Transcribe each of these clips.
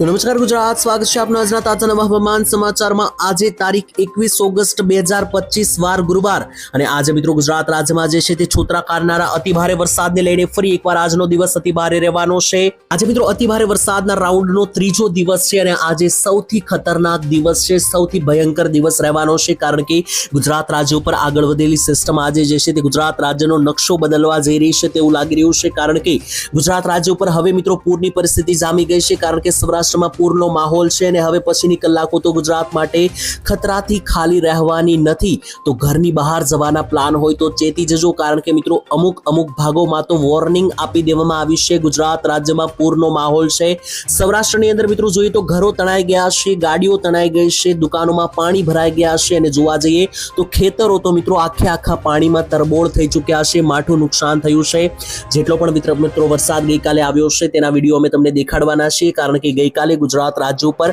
નમસ્કાર ગુજરાત, સ્વાગત છે આપના આજના તાજા હવામાન સમાચારમાં. આજે તારીખ એકવીસ ઓગસ્ટ બે હજાર પચીસ વાર ગુરુવાર અને આજે મિત્રો ગુજરાત રાજ્યમાં જે છે તે છોતરા કાઢનારા અતિભારે વરસાદને લઈને ફરી એકવાર આજનો દિવસ અતિભારે રહેવાનો છે. આજે મિત્રો અતિભારે વરસાદના રાઉન્ડનો ત્રીજો દિવસ છે અને આજે સૌથી ખતરનાક દિવસ છે, સૌથી ભયંકર દિવસ રહેવાનો છે કારણ કે ગુજરાત રાજ્ય ઉપર આગળ વધેલી સિસ્ટમ આજે જે છે તે ગુજરાત રાજ્યનો નકશો બદલવા જઈ રહી છે તેવું લાગી રહ્યું છે કારણ કે ગુજરાત રાજ્ય ઉપર હવે મિત્રો પૂરની પરિસ્થિતિ જામી ગઈ છે કારણ કે સૌરાષ્ટ્રમાં પૂરનો માહોલ છે અને હવે પછીની કલાકો તો ગુજરાત માટે ખતરાથી ખાલી રહેવાની નથી. તો ઘરની બહાર જવાના પ્લાન હોય તો ચેતી જજો, કારણ કે મિત્રો અમુક અમુક ભાગોમાં તો વોર્નિંગ આપી દેવામાં આવી છે. ગુજરાત રાજ્યમાં પૂરનો માહોલ છે. સૌરાષ્ટ્રની અંદર મિત્રો જોઈએ તો ઘરો તણાઈ ગયા છે, ગાડીઓ તણાઈ ગઈ છે, દુકાનોમાં પાણી ભરાઈ ગયા છે અને જોવા જઈએ તો ખેતરો તો મિત્રો આખે આખા પાણીમાં તરબોળ થઈ ચૂક્યા છે, માઠું નુકસાન થયું છે. જેટલો પણ મિત્ર મિત્રો વરસાદ ગઈકાલે આવ્યો છે તેના વીડિયો અમે તમને દેખાડવાના છીએ, કારણ કે ગઈકાલે ગુજરાત રાજ્ય ઉપર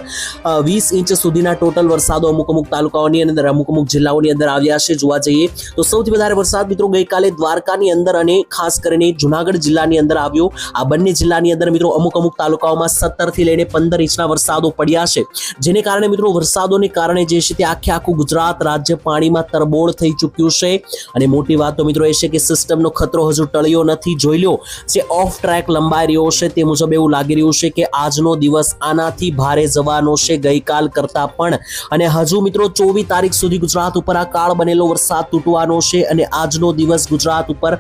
વીસ ઇંચ સુધીના ટોટલ વરસાદો અમુક અમુક તાલુકાઓની અંદર, અમુક અમુક જિલ્લાઓની અંદર આવ્યા છે જોવા જઈએ તો સૌથી વધારે વરસાદ મિત્રો ગઈકાલે દ્વારકાની અંદર અને ખાસ કરીને જુનાગઢ જિલ્લાની અંદર આવ્યો. આ બંને જિલ્લાની અંદર મિત્રો અમુક અમુક તાલુકાઓમાં સત્તરથી લઈને પંદર ઇંચના વરસાદો પડ્યા છે. જેને કારણે મિત્રો વરસાદોને કારણે જે છે તે આખે આખું ગુજરાત રાજ્ય પાણીમાં તરબોળ થઈ ચૂક્યું છે. અને મોટી વાત તો મિત્રો એ છે કે સિસ્ટમનો ખતરો હજુ ટળ્યો નથી, જોઈ લો. જે ઓફ ટ્રેક લંબાઈ રહ્યો છે તે મુજબ એવું લાગી રહ્યું છે કે આજનો દિવસ આનાથી ભારે જવાનો છે ગઈકાલ કરતા પણ. અને હજુ મિત્રો ચોવીસ તારીખ સુધી ગુજરાત ઉપર આ કાળ બનેલો વરસાદ તૂટવાનો છે અને આજનો દિવસ ગુજરાત ઉપર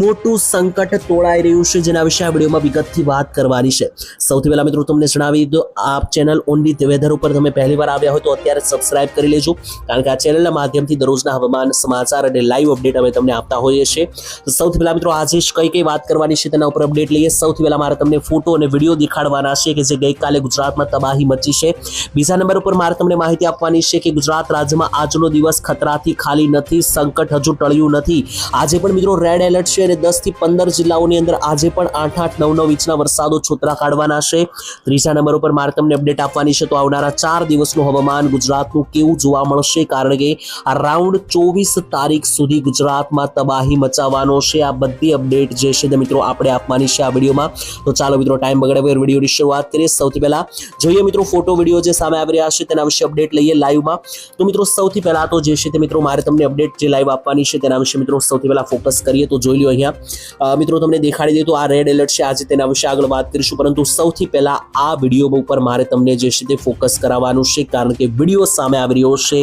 મોટું સંકટ તોડાઈ રહ્યું છે જેના વિશે આ વિડીયોમાં વિગતથી વાત કરવાની છે. સૌથી પહેલા મિત્રો તમને જણાવી દો આ ચેનલ ઓનલી વેધર ઉપર તમે પહેલી વાર આવ્યા હોય તો અત્યારે સબસ્ક્રાઇબ કરી લેજો. કારણ કે આ ચેનલના માધ્યમથી દરરોજના હવામાન સમાચાર અને લાઈવ અપડેટ અમે તમને આપતા હોઈએ છીએ. તો સૌથી પહેલા મિત્રો આજે કઈ કઈ વાત કરવાની છે તેના ઉપર અપડેટ લઈએ. સૌથી પહેલા મારે તમને ફોટો અને વીડિયો દેખાડવાના છે કે જે ગઈકાલે ગુજરાતમાં તબાહી મચી છે. બીજા નંબર ઉપર મારે તમને માહિતી આપવાની છે કે ગુજરાત રાજ્યમાં આજનો દિવસ ખતરાથી ખાલી નથી, સંકટ હજુ ટળ્યું નથી. આજે પણ મિત્રો રેડ એલર્ટ છે અને દસથી પંદર જિલ્લાઓની અંદર આજે પણ આઠ આઠ નવ નવ ઇંચના વરસાદો છોતરા કાઢવાના છે. ત્રીજા નંબર ઉપર મારે તમને અપડેટ આપવાની છે તો આવનારા ચાર દિવસનું હવામાન ગુજરાતનું કેવું જોવા મળશે? કારણ કે આ રાઉન્ડ ચોવીસ તારીખ સુધી ગુજરાતમાં તબાહી મચાવવાનો છે. આ બધી અપડેટ જે છે મિત્રો આપણે આપવાની છે આ વિડીયોમાં. તો ચાલો મિત્રો ટાઈમ બગડે વગર વિડીયોની શરૂઆત કરીએ. સૌથી પહેલા. જોઈએ મિત્રો ફોટો વીડિયો જે સામે આવી રહ્યા છે તેના વિશે અપડેટ લઈએ લાઈવમાં તો મિત્રો, સૌથી પહેલા તો જે છે તે મિત્રો, મારે તમને અપડેટ જે લાઈવ આપવાની છે તેના વિશે મિત્રો સૌથી પહેલા ફોકસ કરીએ તો જોઈ લો અહીંયા. મિત્રો, તમને દેખાડી દે તો આ રેડ એલર્ટ છે. આજે તેના વિશે આગળ વાત કરીશું. પરંતુ સૌથી પહેલા આ વીડિયો ઉપર મારે તમને જે છે તે ફોકસ કરાવવાનું છે. કારણ કે વીડિયો સામે આવી રહ્યો છે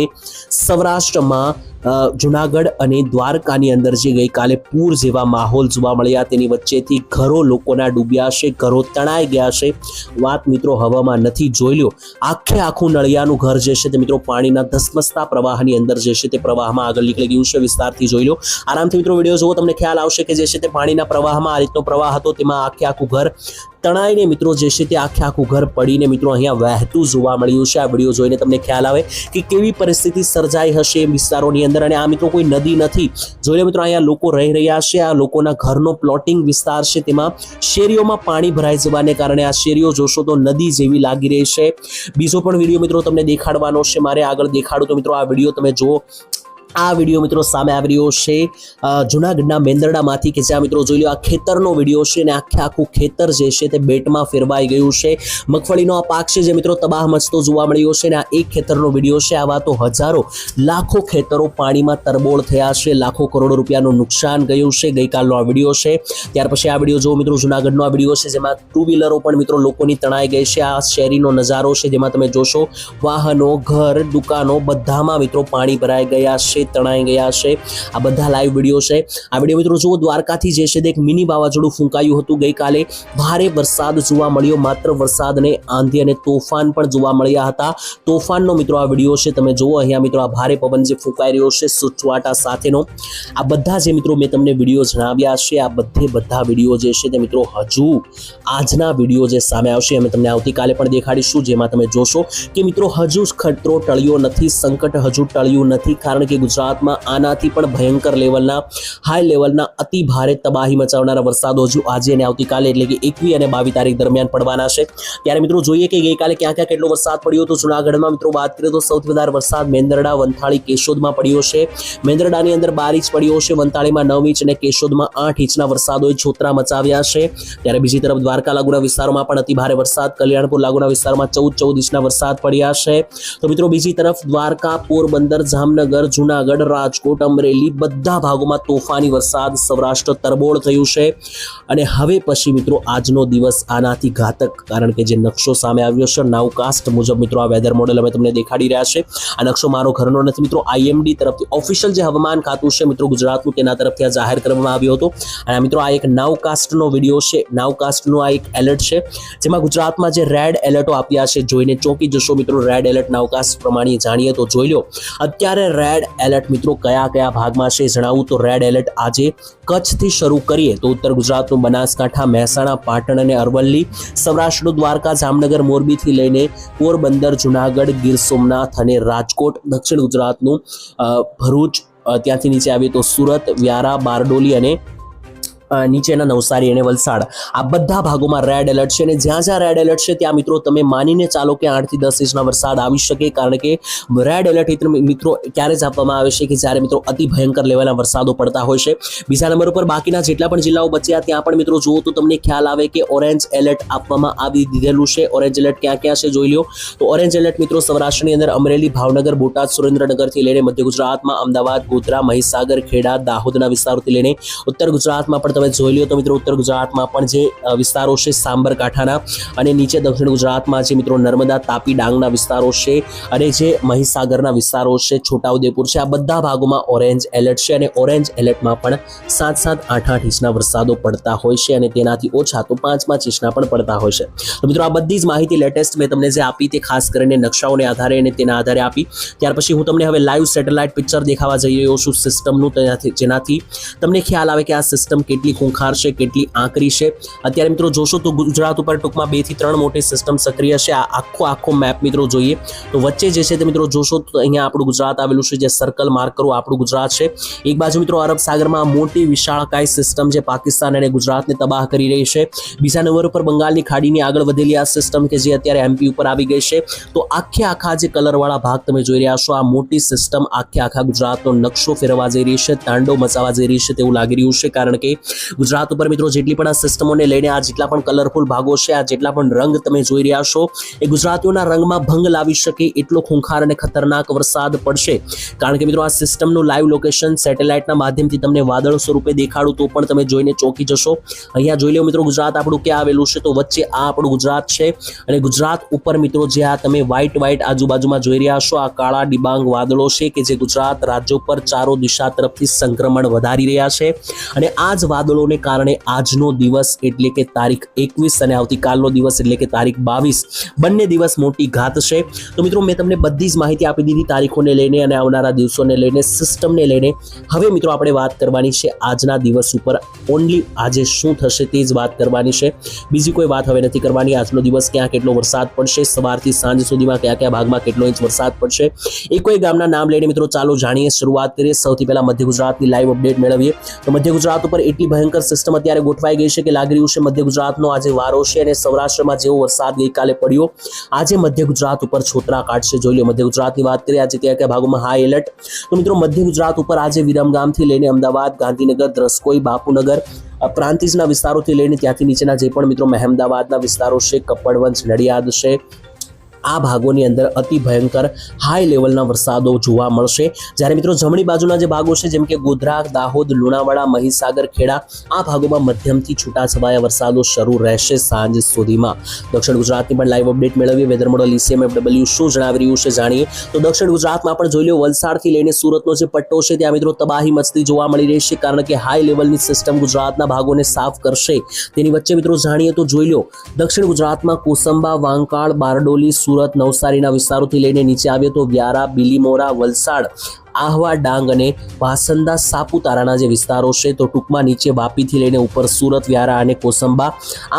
સૌરાષ્ટ્રમાં જુનાગઢ અને દ્વારકાની અંદર જે ગઈકાલે પૂર જેવા માહોલ જોવા મળ્યા. તેની વચ્ચેથી ઘરો લોકોના ડૂબ્યા છે, ઘરો તણાઈ ગયા છે. વાત મિત્રો હવામાં નથી જોઈ લ્યો. આખે આખું નળિયાનું ઘર જે છે તે મિત્રો પાણીના ધસમસતા પ્રવાહની અંદર જે છે તે પ્રવાહમાં આગળ નીકળી ગયું છે, વિસ્તારથી જોઈ લો આરામથી મિત્રો વીડિયો જુઓ તમને ખ્યાલ આવશે કે જે છે તે પાણીના પ્રવાહમાં આ રીતનો પ્રવાહ હતો, તેમાં આખે આખું ઘર તણાઈને મિત્રો જે છે તે આખે આખું ઘર પડીને મિત્રો અહીંયા વહેતું જોવા મળ્યું છે. આ વીડિયો જોઈને તમને ખ્યાલ આવે કે કેવી પરિસ્થિતિ સર્જાઈ હશે વિસ્તારોની અંદર અને આ મિત્રો કોઈ નદી નથી. જોઈને મિત્રો, અહીંયા લોકો રહી રહ્યા છે. આ લોકોના ઘરનો પ્લોટિંગ વિસ્તાર છે. તેમાં શેરીઓમાં પાણી ભરાઈ જવાને કારણે આ શેરીઓ જોશો તો નદી જેવી લાગી રહી છે. બીજો પણ વીડિયો મિત્રો તમને દેખાડવાનો છે. મારે આગળ દેખાડું તો મિત્રો, આ વીડિયો તમે જુઓ. આ વીડિયો મિત્રો સામે આવી રહ્યો છે. જુનાગઢના મેંદરડામાંથી કે જ્યાં મિત્રો જોઈ લો આ ખેતરનો વીડિયો છે અને આખે આખું ખેતર જે છે તે બેટમાં ફેરવાઈ ગયું છે. મગફળીનો આ પાક છે જે મિત્રો તબાહ મચતો જોવા મળ્યો છે અને આ એક ખેતરનો વીડિયો છે. આવા તો હજારો, લાખો ખેતરો પાણીમાં તરબોળ થયા છે. લાખો કરોડો રૂપિયાનું નુકસાન ગયું છે ગઈકાલનો આ વીડિયો છે. ત્યાર પછી આ વીડિયો જો મિત્રો જુનાગઢનો આ વીડિયો છે જેમાં ટુ વ્હીલરો પણ મિત્રો લોકોની તણાઈ ગઈ છે. આ શેરીનો નજારો છે જેમાં તમે જોશો, વાહનો, ઘર, દુકાનો બધામાં મિત્રો પાણી ભરાઈ ગયા છે. તણાઈ ગયા છે. આ બધા લાઈવ વીડિયો છે. આ વીડિયો મિત્રો જુઓ, દ્વારકાથી જે છે એક મિની વાવાઝોડું ફૂંકાયું હતું. ગઈકાલે ભારે વરસાદ જોવા મળ્યો. માત્ર વરસાદને આંધી અને તોફાન પણ જોવા મળ્યા હતા. તોફાનનો મિત્રો આ વીડિયો છે, તમે જુઓ. અહીંયા મિત્રો આ ભારે પવન જે ફૂંકાઈ રહ્યો છે સુચવાટા સાથેનો. આ બધા જે મિત્રો મેં તમને વીડિયો જણાવ્યા છે, આ બધે બધા વીડિયો જે છે તે મિત્રો હજુ આજના વીડિયો જે સામે આવશે, અમે તમને આવતીકાલે પણ દેખાડીશું, જેમાં તમે જોશો કે મિત્રો હજુ ખતરો ટળ્યો નથી, સંકટ હજુ ટળ્યું નથી, કારણ કે ગુજરાતમાં આનાથી પણ ભયંકર લેવલના હાઈ લેવલના અતિ ભારે તબાહી મચાવનારા વરસાદો હજુ આજે અને આવતીકાલે એટલે કે એકવી અને બાવીસ તારીખ દરમિયાન પડવાના છે. ત્યારે મિત્રો જોઈએ કે ગઈકાલે ક્યાં ક્યાં કેટલો વરસાદ પડ્યો તો જુનાગઢમાં. મિત્રો વાત કરીએ તો સૌથી વધારે વરસાદ મેંદરડા, વંથાળી, કેશોદમાં પડ્યો છે. મેંદરડાની અંદર બાર ઇંચ પડ્યો છે, વંથાળીમાં નવ ઇંચ અને કેશોદમાં આઠ ઇંચના વરસાદોએ છોતરા મચાવ્યા છે. ત્યારે બીજી તરફ દ્વારકા લાગુના વિસ્તારોમાં પણ અતિ ભારે વરસાદ, કલ્યાણપુર લાગુના વિસ્તારમાં ચૌદ ચૌદ ઇંચના વરસાદ પડ્યા છે. તો મિત્રો બીજી તરફ દ્વારકા, પોરબંદર, જામનગર, જુનાગઢ રાજકોટ, અમરેલી બધા ભાગોમાં તોફાની વરસાદ સૌરાષ્ટ્ર તરબોળ થયું છે. અને હવે પછી મિત્રો આજનો દિવસ આનાથી ઘાતક, કારણ કે જે નકશો સામે આવ્યો છે નાવકાસ્ટ મુજબ મિત્રો આ વેધર મોડેલ અમે તમને દેખાડી રહ્યા છે. આ નકશો મારો ઘરનો નથી મિત્રો આઈએમડી તરફથી ઓફિશિયલ જે હવામાન ખાતું છે મિત્રો ગુજરાતનું તેના તરફથી આ જાહેર કરવામાં આવ્યો હતો. અને મિત્રો આ એક નાવકાસ્ટનો વીડિયો છે નાવકાસ્ટનો આ એક એલર્ટ છે, જેમાં ગુજરાતમાં જે રેડ એલર્ટો આપ્યા છે, જોઈને ચોંકી જશો મિત્રો. રેડ એલર્ટ નાવકાસ્ટ પ્રમાણે જાણીએ તો જોઈ લો. અત્યારે રેડ એલર્ટ મિત્રો કયા કયા ભાગમાં છે જણાવું. તો રેડ એલર્ટ આજે કચ્છથી શરૂ કરીએ તો ઉત્તર ગુજરાતનું બનાસકાંઠા, મહેસાણા, પાટણ અને અરવલ્લી, સૌરાષ્ટ્રનું દ્વારકા, જામનગર, મોરબીથી લઈને પોરબંદર, જુનાગઢ, ગીર સોમનાથ અને રાજકોટ, દક્ષિણ ગુજરાતનું ભરૂચ ત્યાંથી નીચે આવીએ તો સુરત, વ્યારા, બારડોલી અને નીચેના નવસારી અને વલસાડ. આ બધા ભાગોમાં રેડ એલર્ટ છે અને જ્યાં જ્યાં રેડ એલર્ટ છે ત્યાં મિત્રો તમે માનીને ચાલો કે આઠથી દસ ઇંચના વરસાદ આવી શકે કારણ કે રેડ એલર્ટ મિત્રો ક્યારે જ આપવામાં આવે છે કે જ્યારે મિત્રો અતિ ભયંકર લેવલના વરસાદો પડતા હોય છે. બીજા નંબર ઉપર બાકીના જેટલા પણ જિલ્લાઓ બચ્યા ત્યાં પણ મિત્રો જુઓ તો તમને ખ્યાલ આવે કે ઓરેન્જ એલર્ટ આપવામાં આવી દીધેલું છે. ઓરેન્જ એલર્ટ ક્યાં ક્યાં છે જોઈ લો તો ઓરેન્જ એલર્ટ મિત્રો સૌરાષ્ટ્રની અંદર અમરેલી, ભાવનગર, બોટાદ, સુરેન્દ્રનગરથી લઈને મધ્ય ગુજરાતમાં, અમદાવાદ, ગોધરા, મહીસાગર, ખેડા, દાહોદના વિસ્તારોથી લઈને ઉત્તર ગુજરાતમાં પણ તમે જોઈ લો તો મિત્રો ઉત્તર ગુજરાતમાં પણ જે વિસ્તારો છે સાંબરકાંઠાના અને નીચે દક્ષિણ ગુજરાતમાં જે મિત્રો નર્મદા, તાપી, ડાંગના વિસ્તારો છે અને જે મહીસાગરના વિસ્તારો છે, છોટાઉદેપુર છે, આ બધા ભાગોમાં ઓરેન્જ એલર્ટ છે અને ઓરેન્જ એલર્ટમાં પણ સાત સાત આઠ આઠ ઇંચના વરસાદો પડતા હોય છે અને તેનાથી ઓછા તો પાંચ પાંચ ઇંચના પણ પડતા હોય છે. તો મિત્રો આ બધી જ માહિતી લેટેસ્ટ મેં તમને જે આપી તે ખાસ કરીને નકશાઓને આધારે અને તેના આધારે આપી. ત્યાર પછી હું તમને હવે લાઈવ સેટેલાઇટ પિક્ચર દેખાવા જઈ રહ્યો છું સિસ્ટમનું જેનાથી તમને ખ્યાલ આવે કે આ સિસ્ટમ કેટલી ખૂંખાર છે, કેટલી આંકરી છે. અત્યારે મિત્રો જોશો તો ગુજરાત ઉપર ટૂંકમાં બેથી ત્રણ મોટી સિસ્ટમ સક્રિય છે. આ આખો આખો મેપ મિત્રો જોઈએ તો વચ્ચે જે છે તે મિત્રો જોશો તો અહીંયા આપણું ગુજરાત આવેલું છે, જે સર્કલ માર્ક કરો, આપણું ગુજરાત છે. એક બાજુ મિત્રો અરબ સાગરમાં મોટી વિશાળકાય સિસ્ટમ જે પાકિસ્તાન અને ગુજરાતને તબાહ કરી રહી છે. બીજા નંબર ઉપર બંગાળની ખાડીની આગળ વધેલી આ સિસ્ટમ કે જે અત્યારે એમપી ઉપર આવી ગઈ છે. તો આખે આખા જે કલરવાળા ભાગ તમે જોઈ રહ્યા છો, આ મોટી સિસ્ટમ આખે આખા ગુજરાતનો નકશો ફેરવા જઈ રહી છે, તાંડવ મચાવવા જઈ રહી છે તેવું લાગી રહ્યું છે. કારણ કે ગુજરાત ઉપર મિત્રો જેટલી પણ આ સિસ્ટમોને લઈને આ જેટલા પણ કલરફુલ ભાગો છે, આ જેટલા પણ રંગ તમે જોઈ રહ્યા છો, એ ગુજરાતીઓના રંગમાં ભંગ લાવી શકે એટલો ખૂંખાર અને ખતરનાક વરસાદ પડશે. કારણ કે મિત્રો આ સિસ્ટમનું લાઈવ લોકેશન સેટેલાઇટના માધ્યમથી તમને વાદળ સ્વરૂપે દેખાડું તો પણ તમે જોઈને ચોંકી જશો. અહીંયા જોઈ લો મિત્રો ગુજરાત આપણું ક્યાં આવેલું છે તો વચ્ચે આ આપણું ગુજરાત છે અને ગુજરાત ઉપર મિત્રો જે આ તમે વ્હાઇટ વ્હાઇટ આજુબાજુમાં જોઈ રહ્યા છો, આ કાળા ડિબાંગ વાદળો છે કે જે ગુજરાત રાજ્ય ઉપર ચારો દિશા તરફથી સંક્રમણ વધારી રહ્યા છે. અને આ જ વાદળોને કારણે આજનો દિવસ એટલે કે તારીખ એકવીસ અને આવતીકાલનો દિવસ એટલે કે તારીખ બાવીસ બંને દિવસ મોટી ઘાત છે. તો મિત્રો, મેં તમને બધી જ માહિતી આપી દીધી તારીખોને લઈને અને આવનારા દિવસોને લઈને સિસ્ટમને લઈને. હવે મિત્રો, આપણે વાત કરવાની છે આજના દિવસ ઉપર. ઓનલી આજે શું થશે તે જ વાત કરવાની છે. બીજી કોઈ વાત હવે નથી કરવાની. આજનો દિવસ ક્યાં કેટલો વરસાદ પડશે? સવારથી સાંજ સુધીમાં કયા કયા ભાગમાં કેટલો ઇંચ વરસાદ પડશે? એ કોઈ ગામના નામ લઈને મિત્રો, ચાલો જાણીએ, શરૂઆત કરીએ. સૌથી પહેલા મધ્ય ગુજરાતની લાઈવ અપડેટ મેળવીએ. તો મધ્ય ગુજરાત ઉપર એટલી ભયંકર સિસ્ટમ અત્યારે ગોઠવાઈ ગઈ છે કે લાગી રહ્યું છે મધ્ય ગુજરાતનો. આજે વારો છે અને સૌરાષ્ટ્રમાં જેવો વરસાદ ગઈકાલે પડ્યો. આજે મધ્ય ગુજરાત ઉપર છોતરા કાઢશે. જોઈ લો, મધ્ય ગુજરાતની વાત કરીએ, આજે કયા કયા ભાગોમાં હાઈ એલર્ટ તો મિત્રો, મધ્ય ગુજરાત ઉપર આજે વિરમગામથી લઈને અમદાવાદ, ગાંધીનગર દ્રસ્કોઈ બાપુનગર પ્રાંતિજના વિસ્તારોથી લઈને ત્યાંથી નીચેના જે પણ મિત્રો, મહેમદાવાદના વિસ્તારો છે કપડવંશ નડિયાદ છે આ ભાગોની અંદર અતિ ભયંકર હાઈ લેવલના વરસાદો જોવા મળશે. જ્યારે મિત્રો જમણી બાજુના જે ભાગો છે, જેમ કે ગોધરા, દાહોદ, લુણાવાડા, મહીસાગર, ખેડા, આ ભાગોમાં મધ્યમથી છૂટાછવાયા વરસાદો શરૂ રહેશે સાંજ સુધીમાં. દક્ષિણ ગુજરાતની પણ લાઈવ અપડેટ મેળવીએ. વેધર મોડલ ઈસીએમ ડબલ્યુ શું જણાવી રહ્યું છે, જાણીએ? તો દક્ષિણ ગુજરાતમાં પણ જોઈ લો વલસાડથી લઈને સુરતનો જે પટ્ટો છે, ત્યાં મિત્રો તબાહી મચતી જોવા મળી રહી છે, કારણ કે હાઈ લેવલની સિસ્ટમ ગુજરાતના ભાગોને સાફ કરશે. તેની વચ્ચે મિત્રો જાણીએ તો જોઈ લો દક્ષિણ ગુજરાતમાં કોસંબા, વાંકાળ, બારડોલી, સુરત નવસારીના વિસ્તારોથી લઈને નીચે આવ્યો તો વ્યારા બિલીમોરા વલસાડ આહવા ડાંગ અને વાસંદા સાપુતારાના જે વિસ્તારો છે, તો ટૂંકમાં નીચે વાપીથી લઈને ઉપર સુરત, વ્યારા અને કોસંબા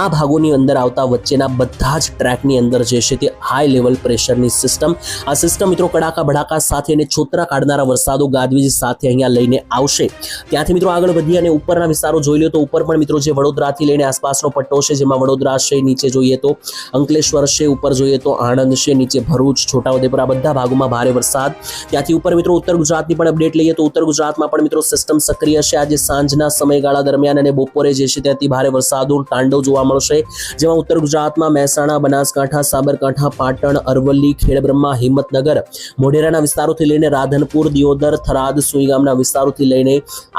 આ ભાગોની અંદર આવતા વચ્ચેના બધા જ ટ્રેકની અંદર જે છે તે હાઈ લેવલ પ્રેશરની સિસ્ટમ આ સિસ્ટમ મિત્રો કડાકા ભડાકા સાથે અને છોતરા કાઢનારા વરસાદો ગાજવીજ સાથે અહીંયા લઈને આવશે. ત્યાંથી મિત્રો આગળ વધીએ અને ઉપરના વિસ્તારો જોઈ લો તો ઉપર પણ મિત્રો જે વડોદરાથી લઈને આસપાસનો પટ્ટો છે, જેમાં વડોદરા છે, નીચે જોઈએ તો અંકલેશ્વર છે, ઉપર જોઈએ તો આણંદ છે, નીચે ભરૂચ, છોટાઉદેપુર, આ બધા ભાગોમાં ભારે વરસાદ. ત્યાંથી ઉપર મિત્રો ઉત્તર ગુજરાતની પણ અપડેટ લઈએ તો ઉત્તર ગુજરાતમાં પણ મિત્રો સિસ્ટમ સક્રિય છે. આજે સાંજના સમયગાળા દરમિયાન અને બપોરે જે છે ત્યાંથી ભારે વરસાદનું તાંડવ જોવા મળશે. જેમાં ઉત્તર ગુજરાતમાં મહેસાણા, બનાસકાંઠા, સાબરકાંઠા, પાટણ, અરવલ્લી, ખેડબ્રહ્મા, હિંમતનગર, મોઢેરાના વિસ્તારોથી લઈને રાધનપુર, દિયોદર, થરાદ, સુઈગામના વિસ્તારોથી લઈને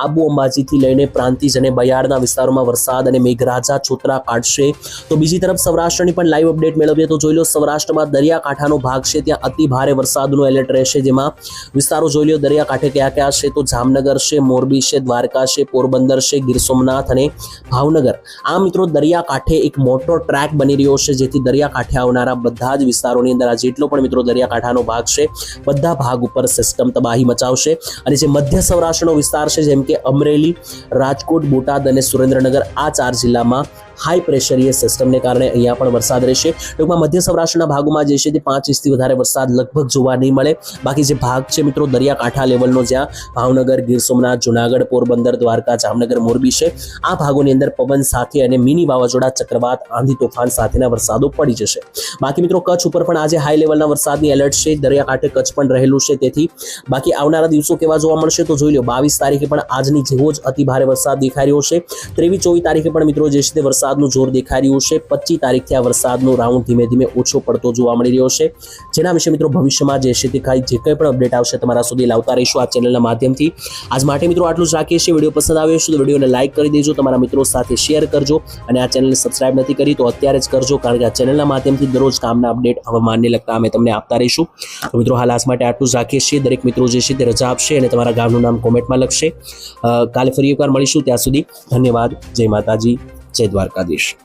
આબુ અંબાજીથી લઈને પ્રાંતિજ અને બયાડના વિસ્તારોમાં વરસાદ અને મેઘરાજા, છોતરા કાઢશે. તો બીજી તરફ સૌરાષ્ટ્રની પણ લાઈવ અપડેટ મેળવીએ તો જોઈ લો સૌરાષ્ટ્રમાં દરિયાકાંઠાનો ભાગ છે. ત્યાં અતિ ભારે વરસાદનું એલર્ટ રહેશે. જેમાં વિસ્તારો જોઈ લો દરિયાકાંઠે કયા કયા છે તો જામનગર છે, મોરબી છે, દ્વારકા છે, પોરબંદર છે, ગીર સોમનાથ અને ભાવનગર. આ મિત્રો દરિયાકાંઠે એક મોટો ટ્રેક બની રહ્યો છે, જેથી દરિયાકાંઠે આવનારા બધા જ વિસ્તારોની અંદર આ જેટલો પણ મિત્રો દરિયાકાંઠાનો ભાગ છે, બધા ભાગ ઉપર સિસ્ટમ તબાહી મચાવશે. અને જે મધ્ય સૌરાષ્ટ્રનો વિસ્તાર છે, જેમ કે અમરેલી, રાજકોટ, બોટાદ અને સુરેન્દ્રનગર, આ ચાર જિલ્લામાં હાઈ પ્રેશરીય સિસ્ટમને કારણે અહીંયા પણ વરસાદ રહેશે. ટૂંકમાં મધ્ય સૌરાષ્ટ્રના ભાગોમાં જે છે તે પાંચ ઇંચથી વધારે વરસાદ લગભગ જોવા નહીં મળે. બાકી જે ભાગ છે મિત્રો, દરિયાકાંઠા લેવલનો જ્યાં ભાવનગર, ગીર સોમનાથ, જુનાગઢ, પોરબંદર, દ્વારકા, જામનગર, મોરબી છે, આ ભાગોની અંદર પવન સાથે અને મિની વાવાઝોડા, ચક્રવાત, આંધી તોફાન સાથેના વરસાદો પડી જશે. બાકી મિત્રો, કચ્છ ઉપર પણ આજે હાઈ લેવલના વરસાદની એલર્ટ છે. દરિયાકાંઠે કચ્છ પણ રહેલું છે તેથી. બાકી આવનારા દિવસો કેવા જોવા મળશે તો જોઈ લો, બાવીસ તારીખે પણ આજની જેવો જ અતિભારે વરસાદ દેખાઈ રહ્યો છે. ત્રેવીસ ચોવીસ તારીખે પણ મિત્રો જે છે તે વરસાદનું જોર દેખાઈ રહ્યું છે. પચીસ તારીખથી આ વરસાદનો રાઉન્ડ ધીમે ધીમે ઓછો પડતો જોવા મળી રહ્યો છે. જેના વિશે મિત્રો ભવિષ્યમાં જે છે તે કાંઈ જે કંઈ પણ અપડેટ આવશે તમારા સુધી લાવતા રહીશું આ ચેનલના માધ્યમથી. આજ માટે મિત્રો આટલું જ રાખીએ છીએ. વીડિયો પસંદ આવ્યો છે તો વિડીયોને લાઇક કરી દેજો. તમારા મિત્રો સાથે શેર કરજો અને આ ચેનલને સબસ્ક્રાઇબ નથી કરી તો અત્યારે જ કરજો કારણ કે આ ચેનલના માધ્યમથી દરરોજ કામના અપડેટ હવામાનને લગતા અમે તમને આપતા રહીશું. તો મિત્રો હાલ આજ માટે આટલું જ રાખીએ છીએ. દરેક મિત્રો જે છે તે રજા આપશે અને તમારા ગામનું નામ કોમેન્ટમાં લખશે. કાલે ફરી એકવાર મળીશું. ત્યાં સુધી ધન્યવાદ. જય માતાજી. જય દ્વારકાધીશ.